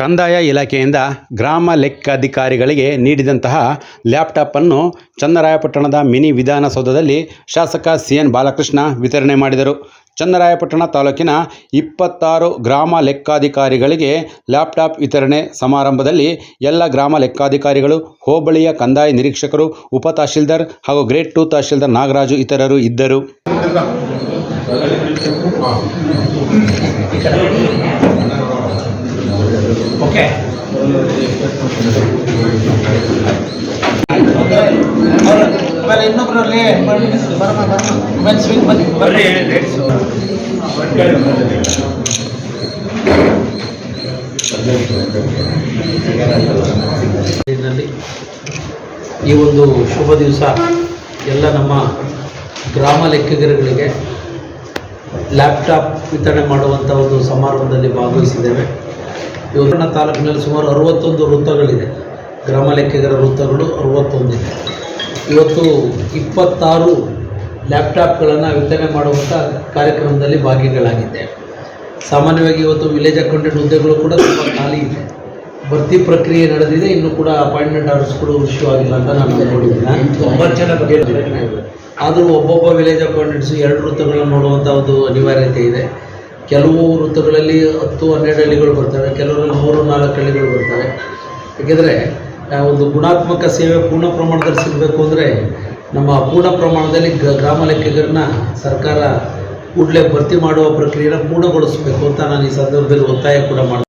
ಕಂದಾಯ ಇಲಾಖೆಯಿಂದ ಗ್ರಾಮ ಲೆಕ್ಕಾಧಿಕಾರಿಗಳಿಗೆ ನೀಡಿದಂತಹ ಲ್ಯಾಪ್ಟಾಪನ್ನು ಚನ್ನರಾಯಪಟ್ಟಣದ ಮಿನಿ ವಿಧಾನಸೌಧದಲ್ಲಿ ಶಾಸಕ ಸಿ ಎನ್ ಬಾಲಕೃಷ್ಣ ವಿತರಣೆ ಮಾಡಿದರು. ಚನ್ನರಾಯಪಟ್ಟಣ ತಾಲೂಕಿನ ಇಪ್ಪತ್ತಾರು ಗ್ರಾಮ ಲೆಕ್ಕಾಧಿಕಾರಿಗಳಿಗೆ ಲ್ಯಾಪ್ಟಾಪ್ ವಿತರಣೆ ಸಮಾರಂಭದಲ್ಲಿ ಎಲ್ಲ ಗ್ರಾಮ ಲೆಕ್ಕಾಧಿಕಾರಿಗಳು, ಹೋಬಳಿಯ ಕಂದಾಯ ನಿರೀಕ್ಷಕರು ಉಪ ತಹಶೀಲ್ದಾರ್ ಹಾಗೂ ಗ್ರೇಡ್ ಟು ತಹಶೀಲ್ದಾರ್ ನಾಗರಾಜು ಇತರರು ಇದ್ದರು. ಓಕೆ. ಆಮೇಲೆ ಇನ್ನೊಬ್ರಲ್ಲಿ ಬರಮ್ಮ ಬರಮ್ಮ. ಸ್ವಿಂಗ್ ಬನ್ನಿ. ಬರ್ರಿ. ಈ ಒಂದು ಶುಭ ದಿವಸ ಎಲ್ಲ ನಮ್ಮ ಗ್ರಾಮ ಲೆಕ್ಕಿಗರುಗಳಿಗೆ ಲ್ಯಾಪ್ಟಾಪ್ ವಿತರಣೆ ಮಾಡುವಂಥ ಒಂದು ಸಮಾರಂಭದಲ್ಲಿ ಭಾಗವಹಿಸಿದ್ದೇವೆ. ಇವರನ್ನ ತಾಲೂಕಿನಲ್ಲಿ ಸುಮಾರು ಅರವತ್ತೊಂದು ವೃತ್ತಗಳಿದೆ. ಗ್ರಾಮ ಲೆಕ್ಕಿಗರ ವೃತ್ತಗಳು ಅರವತ್ತೊಂದಿದೆ. ಇವತ್ತು ಇಪ್ಪತ್ತಾರು ಲ್ಯಾಪ್ಟಾಪ್ಗಳನ್ನು ವಿತರಣೆ ಮಾಡುವಂಥ ಕಾರ್ಯಕ್ರಮದಲ್ಲಿ ಭಾಗಿಗಳಾಗಿದ್ದೆ. ಸಾಮಾನ್ಯವಾಗಿ ಇವತ್ತು ವಿಲೇಜ್ ಅಕೌಂಟೆಂಟ್ ಹುದ್ದೆಗಳು ಕೂಡ ತುಂಬ ಖಾಲಿ ಇದೆ. ಭರ್ತಿ ಪ್ರಕ್ರಿಯೆ ನಡೆದಿದೆ. ಇನ್ನೂ ಕೂಡ ಅಪಾಯಿಂಟ್ಮೆಂಟ್ ಆರ್ಡರ್ಸ್ಗಳು ಇಶ್ಯೂ ಆಗಿಲ್ಲ ಅಂತ ನಾನು ಅಂದ್ಕೊಂಡಿದ್ದೀನಿ ಆದರೂ ಒಬ್ಬೊಬ್ಬ ವಿಲೇಜ್ ಅಕೌಂಟೆಂಟ್ಸ್ ಎರಡು ವೃತ್ತಗಳನ್ನು ನೋಡುವಂಥ ಒಂದು ಅನಿವಾರ್ಯತೆ ಇದೆ. ಕೆಲವು ಋತುಗಳಲ್ಲಿ ಹತ್ತು ಹನ್ನೆರಡು ಹಳ್ಳಿಗಳು ಬರ್ತವೆ, ಕೆಲವರಲ್ಲಿ ಮೂರು ನಾಲ್ಕು ಹಳ್ಳಿಗಳು ಬರ್ತವೆ. ಏಕೆಂದರೆ ಒಂದು ಗುಣಾತ್ಮಕ ಸೇವೆ ಪೂರ್ಣ ಪ್ರಮಾಣದಲ್ಲಿ ಸಿಗಬೇಕು ಅಂದರೆ ನಮ್ಮ ಪೂರ್ಣ ಪ್ರಮಾಣದಲ್ಲಿ ಗ್ರಾಮ ಲೆಕ್ಕಿಗರನ್ನ ಸರ್ಕಾರ ಕೂಡಲೇ ಭರ್ತಿ ಮಾಡುವ ಪ್ರಕ್ರಿಯೆನ ಪೂರ್ಣಗೊಳಿಸಬೇಕು ಅಂತ ನಾನು ಈ ಸಂದರ್ಭದಲ್ಲಿ ಒತ್ತಾಯ ಕೂಡ ಮಾಡ್ತೀನಿ.